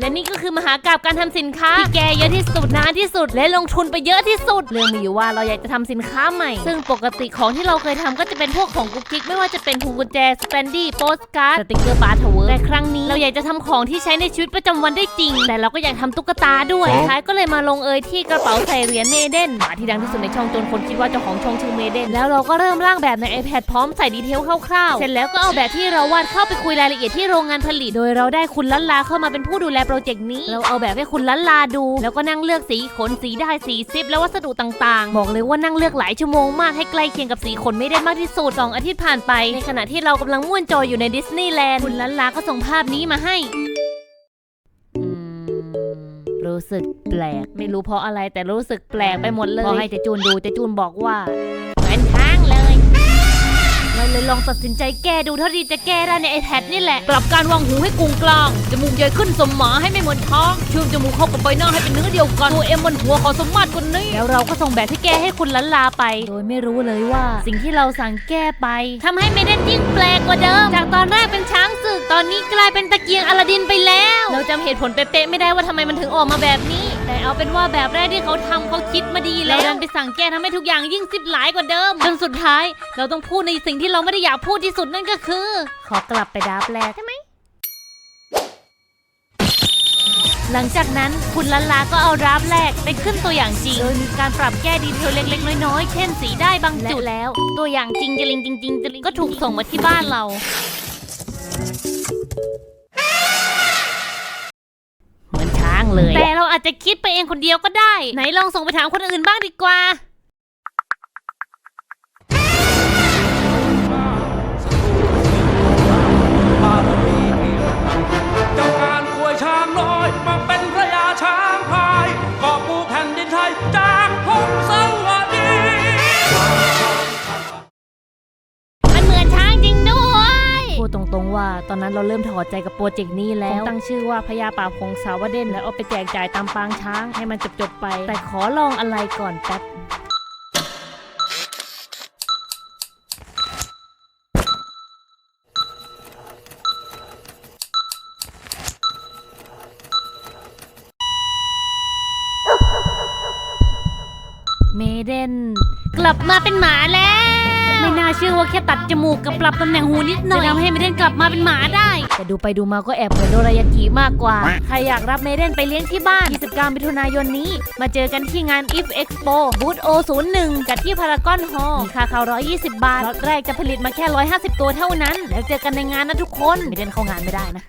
และนี่ก็คือมหากราบการทำสินค้าที่แกเยอะที่สุดนานที่สุด และลงทุนไปเยอะที่สุด เรื่องมีอยู่ว่าเราอยากจะทำสินค้าใหม่ ซึ่งปกติของที่เราเคยทำก็จะเป็นพวกของกุ๊กกิ๊กไม่ว่าจะเป็นพวงกุญแจสแตนดี้โปสการ์ดสติกเกอร์บาร์ทเวอร์แต่ครั้งนี้เราอยากจะทำของที่ใช้ในชีวิตประจำวันได้จริง แต่เราก็อยากทำตุ๊กตาด้วยท้ายก็เลยมาลงเอยที่กระเป๋าใส่เหรียญเมเดนหมาที่ดังที่สุดในช่องจนคนคิดว่าเจ้าของช่องชื่อเมเดนแล้วเราก็เริ่มร่างแบบใน iPad พร้อมใส่ดีเทลคร่าวๆเสร็จแล้วก็เอาแบบที่เราวาดเข้าไปคุยรายละเอียดที่โรงงานผลิต โดยเราได้คุณลันลาเข้ามาเป็นผู้ดูแลโปรเจกต์นี้ เราเอาแบบให้คุณลันลาดู แล้วก็นั่งเลือกสีขนสีได้สีซิปและวัสดุต่างๆ บอกเลยว่านั่งเลือกหลายชั่วโมงมากให้ใกล้เคียงกับสีขนไม่ได้มากที่สุดสองอาทิตย์ผ่านไป ในขณะที่เรากำลังม่วนจอยอยู่ในดิสนีย์แลนด์คุณลันลาก็ส่งภาพนี้มาให้อืมรู้สึกแปลก ไม่รู้เพราะอะไรแต่รู้สึกแปลกไปหมดเลยพอให้เจจูนดูเจจูนบอกว่า เราเลยลองตัดสินใจแก้ดูเท่าที่จะแก้ได้ในไอแพดนี่แหละ ปรับการวางหูให้กงกลาง จมูกใหญ่ขึ้นสมหมาให้ไม่เหมือนท้องเชื่อมจมูกเข้ากับใบหน้าให้เป็นเนื้อเดียวกันตัวเอ็มบนหัวขอสมมาตรกว่านี้แล้วเราก็ส่งแบบที่แก้ให้คุณลันลาไป โดยไม่รู้เลยว่า สิ่งที่เราสั่งแก้ไปทำให้ไม่ได้ยิ่งแปลกกว่าเดิม จากตอนแรกเป็นช้างศึกตอนนี้กลายเป็นตะเกียงอลาดินำเหตุผลเป๊ะๆไม่ได้ว่าทำไมมันถึงออกมาแบบนี้ แต่เอาเป็นว่าแบบแรกที่เขาทำเขาคิดมาดีแล้วเราดันไปสั่งแก้ทำให้ทุกอย่างยิ่งซิบหลายกว่าเดิมจนสุดท้าย เราต้องพูดในสิ่งที่เราไม่ได้อยากพูดที่สุดนั่นก็คือ ขอกลับไปดาบแรกใช่ไหมหลังจากนั้นคุณลันลาก็เอาดราฟต์แรกไปขึ้นตัวอย่างจริงโดยมีการปรับแก้ดีเทลเล็กๆ น้อยๆ เช่นสีได้บางจุดแล้ว ตัวอย่างจริงจริงจริงจริงจริงก็ถูกส่งมาที่บ้านเรา เหมือนช้าง เลย แต่เราอาจจะคิดไปเองคนเดียวก็ได้ ไหนลองส่งไปถามคนอื่นบ้างดีกว่า ว่าตอนนั้นเราเริ่มถอดใจกับโปรเจกต์นี้แล้วตั้งชื่อว่าพญาป่าพงสาวเด่นแล้วเอาไปแจกจ่ายตามปางช้างให้มันจบๆไป แต่ขอลองอะไรก่อนแป๊บเมเดนกลับมาเป็นหมาแล้ว ไม่น่าเชื่อว่าแค่ตัดจมูกกับปรับตำแหน่งหูนิดหน่อยจะทำให้เมเดนกลับมาเป็นหมาได้ แต่ดูไปดูมาก็แอบเหมือนโดรายากิมากกว่า ใครอยากรับเมเดนไปเลี้ยงที่บ้าน 29 มิถุนายนนี้ มาเจอกันที่งาน IF Expo บูธ O01 จัดที่พารากอนฮอลล์มีค่าเข้า120 บาทล็อตแรกจะผลิตมาแค่ 150 ตัวเท่านั้น แล้วเจอกันในงานนะทุกคนเมเดนเข้างานไม่ได้นะ